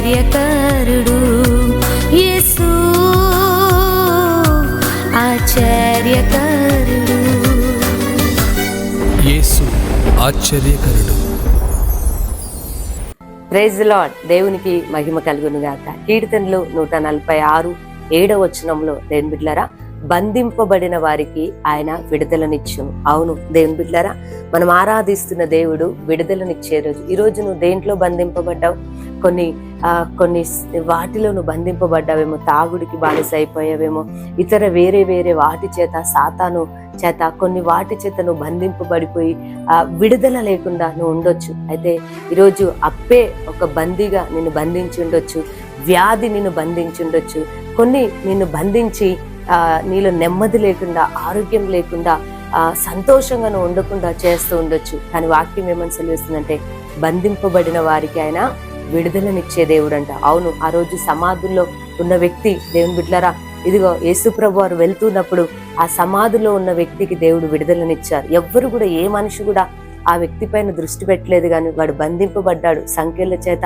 ఆశ్చర్యకరుడు యేసు. ఆశ్చర్యకరుడు. యేసు ఆశ్చర్యకరుడు. Praise lord. దేవునికి మహిమ కలుగును గాక కీర్తనలు నూట నలభై ఆరు ఏడవ వచనంలో దేవుని బిడ్డలారా బంధింపబడిన వారికి ఆయన విడుదలనిచ్చును. అవును దేవుని బిడ్డలారా మనం ఆరాధిస్తున్న దేవుడు విడుదలనిచ్చే రోజు. ఈ రోజు నువ్వు దేంట్లో బంధింపబడ్డావు? కొన్ని కొన్ని వాటిలోను వాటిలో నువ్వు బంధింపబడ్డావేమో తాగుడికి బానిస అయిపోయావేమో ఇతర వేరే వేరే వాటి చేత సాతాను చేత కొన్ని వాటి చేత నువ్వు బంధింపబడిపోయి విడుదల లేకుండా నువ్వు ఉండొచ్చు. అయితే ఈరోజు అప్పే ఒక బందీగా నిన్ను బంధించి ఉండొచ్చు వ్యాధి నిన్ను బంధించి ఉండొచ్చు. కొన్ని నిన్ను బంధించి నీలో నెమ్మది లేకుండా ఆరోగ్యం లేకుండా సంతోషంగా నువ్వు ఉండకుండా చేస్తూ ఉండొచ్చు. కానీ వాక్యం ఏమని సెలవిస్తుందంటే బంధింపబడిన వారికి ఆయన విడుదలనిచ్చే దేవుడు అంట అవును ఆ రోజు సమాధుల్లో ఉన్న వ్యక్తి దేవుని బిడ్డలారా ఇదిగో యేసుప్రభు వారు వెళ్తున్నప్పుడు ఆ సమాధిలో ఉన్న వ్యక్తికి దేవుడు విడుదలనిచ్చారు. ఎవ్వరు కూడా ఏ మనిషి కూడా ఆ వ్యక్తి పైన దృష్టి పెట్టలేదు కానీ వాడు బంధింపబడ్డాడు. సంఖ్యల చేత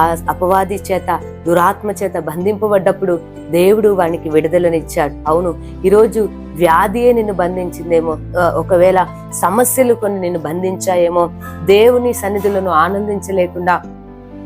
ఆ అపవాది చేత దురాత్మ చేత బంధింపబడ్డప్పుడు దేవుడు వానికి విడుదలనిచ్చాడు. అవును ఈరోజు వ్యాధియే నిన్ను బంధించిందేమో ఒకవేళ సమస్యలు కొన్ని నిన్ను బంధించాయేమో దేవుని సన్నిధులను ఆనందించలేకుండా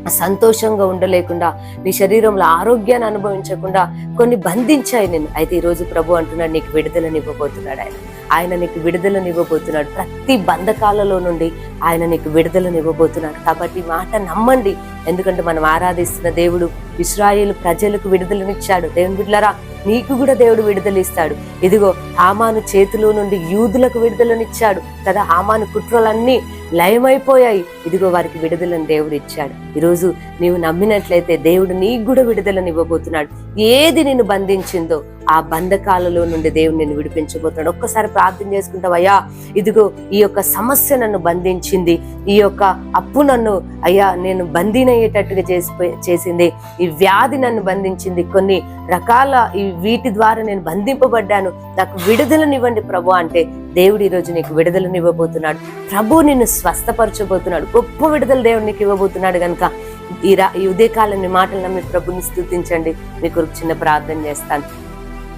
సంతోషంగా ఉండలేకుండా నీ శరీరంలో ఆరోగ్యాన్ని అనుభవించకుండా కొన్ని బంధించాయి నేను అయితే ఈరోజు ప్రభు అంటున్నాడు నీకు విడుదలనివ్వబోతున్నాడు ఆయన. ఆయన నీకు విడుదలనివ్వబోతున్నాడు ప్రతి బంధకాలలో నుండి ఆయన నీకు విడుదలనివ్వబోతున్నాడు కాబట్టి మాట నమ్మండి. ఎందుకంటే మనం ఆరాధిస్తున్న దేవుడు ఇస్రాయేల్ ప్రజలకు విడుదలనిచ్చాడు. దేవుని బిడ్డలారా నీకు కూడా దేవుడు విడుదలిస్తాడు. ఇదిగో హామాను చేతిలో నుండి యూదులకు విడుదలనిచ్చాడు. కదా హామాను కుట్రలన్నీ లయమైపోయాయి. ఇదిగో వారికి విడుదలని దేవుడు ఇచ్చాడు. ఈరోజు నీవు నమ్మినట్లయితే దేవుడు నీకు కూడా విడుదలని ఇవ్వబోతున్నాడు ఏది నిన్ను బంధించిందో ఆ బంధకాలలో నుండి దేవుడు నిన్ను విడిపించబోతున్నాడు. ఒక్కసారి ప్రార్థన చేసుకుంటావయ్యా ఇదిగో ఈ యొక్క సమస్య నన్ను బంధించింది. ఈ యొక్క అప్పు నన్ను అయ్యా నేను బందీనయ్యేటట్టుగా చేసి చేసింది. ఈ వ్యాధి నన్ను బంధించింది. కొన్ని రకాల ఈ వీటి ద్వారా నేను బంధింపబడ్డాను. నాకు విడుదలనివ్వండి ప్రభు అంటే దేవుడు ఈరోజు నీకు విడుదలనివ్వబోతున్నాడు ప్రభు నిన్ను స్వస్థపరచబోతున్నాడు. గొప్ప విడుదల దేవుడు నీకు ఇవ్వబోతున్నాడు కనుక ఈ రా ఈ ఉదయకాలం మీ ప్రభుని స్థుతించండి. మీకు చిన్న ప్రార్థన చేస్తాను.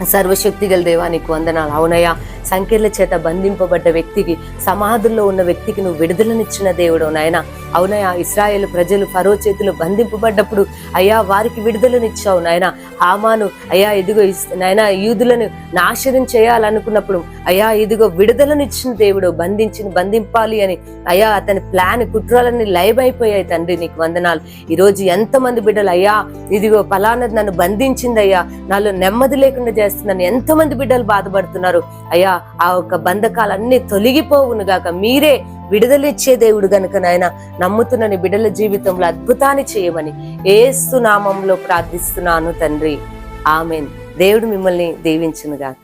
సర్వశక్తి గల దేవా నీకు వందనాలు. అవునయ్యా సంకీర్ల చేత బంధింపబడ్డ వ్యక్తికి సమాధుల్లో ఉన్న వ్యక్తికి నువ్వు విడుదలనిచ్చిన దేవుడు నాయన. అవునయ్యా ఇస్రాయేల్ ప్రజలు ఫరో చేతిలో బంధింపబడ్డప్పుడు అయ్యా వారికి విడుదలనిచ్చావు నాయన. హామాను అయ్యా ఇదిగో నాయన యూదులను నాశనం చేయాలనుకున్నప్పుడు అయ్యా ఇదిగో విడుదలనిచ్చిన దేవుడు బంధించిన బంధింపాలి అని. అయ్యా అతని ప్లాన్ కుట్రాలన్నీ లైవ్ అయిపోయాయి తండ్రి నీకు వందనాలు. ఈ రోజు ఎంతమంది బిడ్డలు అయ్యా ఇదిగో ఫలానది నన్ను బంధించింది అయ్యా. నాలో నెమ్మది లేకుండా చేస్తున్నాను. ఎంతమంది బిడ్డలు బాధపడుతున్నారు? అయ్యా ఆ యొక్క బంధకాలన్నీ తొలగిపోవును గాక. మీరే విడుదలిచ్చే దేవుడు గనుక నాయన నమ్ముతున్న నీ బిడ్డల జీవితంలో అద్భుతాన్ని చేయమని ఏసు నామంలో ప్రార్థిస్తున్నాను తండ్రి. ఆమెన్. దేవుడు మిమ్మల్ని దీవించును గాక.